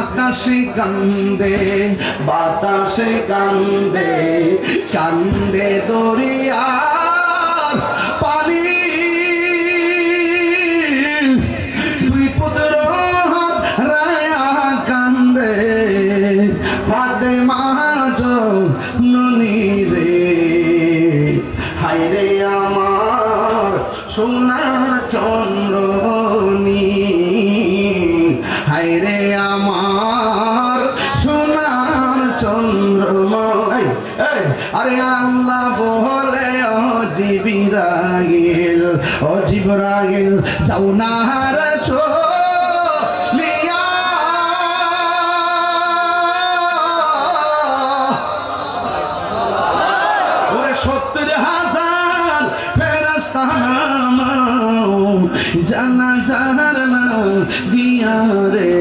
আকাশে কান্দে বাতাসে কান্দে কান্দে দরিয়া পানি। আমার সোনার চন্দ্রনি আরে আল্লাহ বলে, ও জিবিরাগিল ও জিবরাগিল যাও না হারে ছো ওরে সত্তর হাজার ফেরস্তা নামাও জানা জানার না গিয়া রে।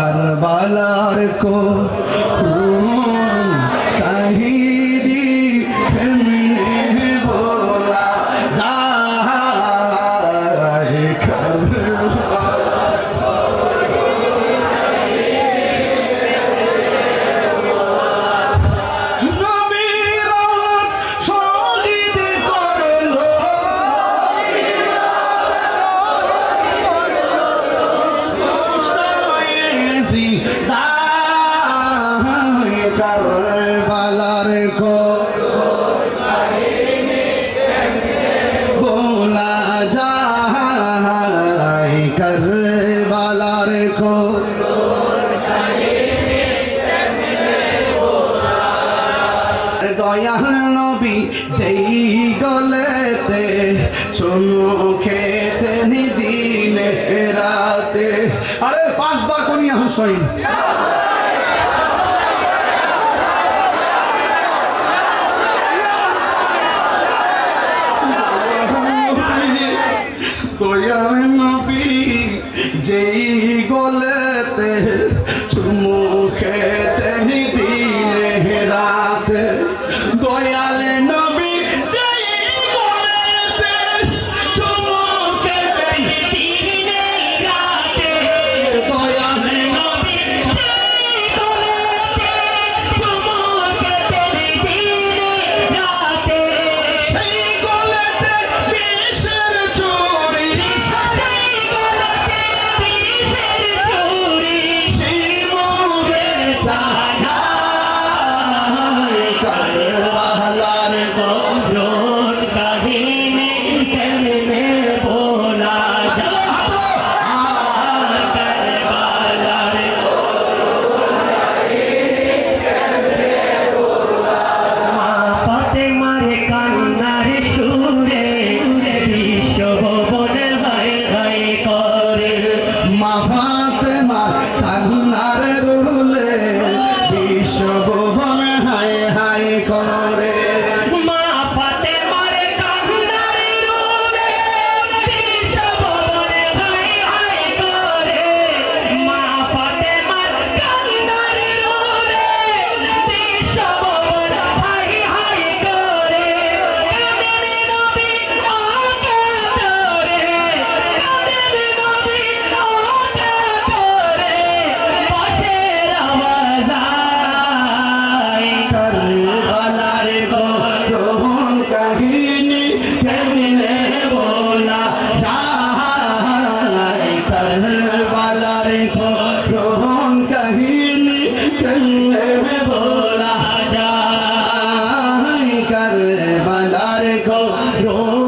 কারবালার কো আলার ঘর বোলা যায় করবালার ঘর দয়াল নবী যেই গলেতে চমুখে তেনি দিনে রাতে। আরে পাঁচবার কনিয়া হুসাইন কারবালার রোড কারবালার গঠন কাহিনী কেমনে বলা যায় কারবালার গঠন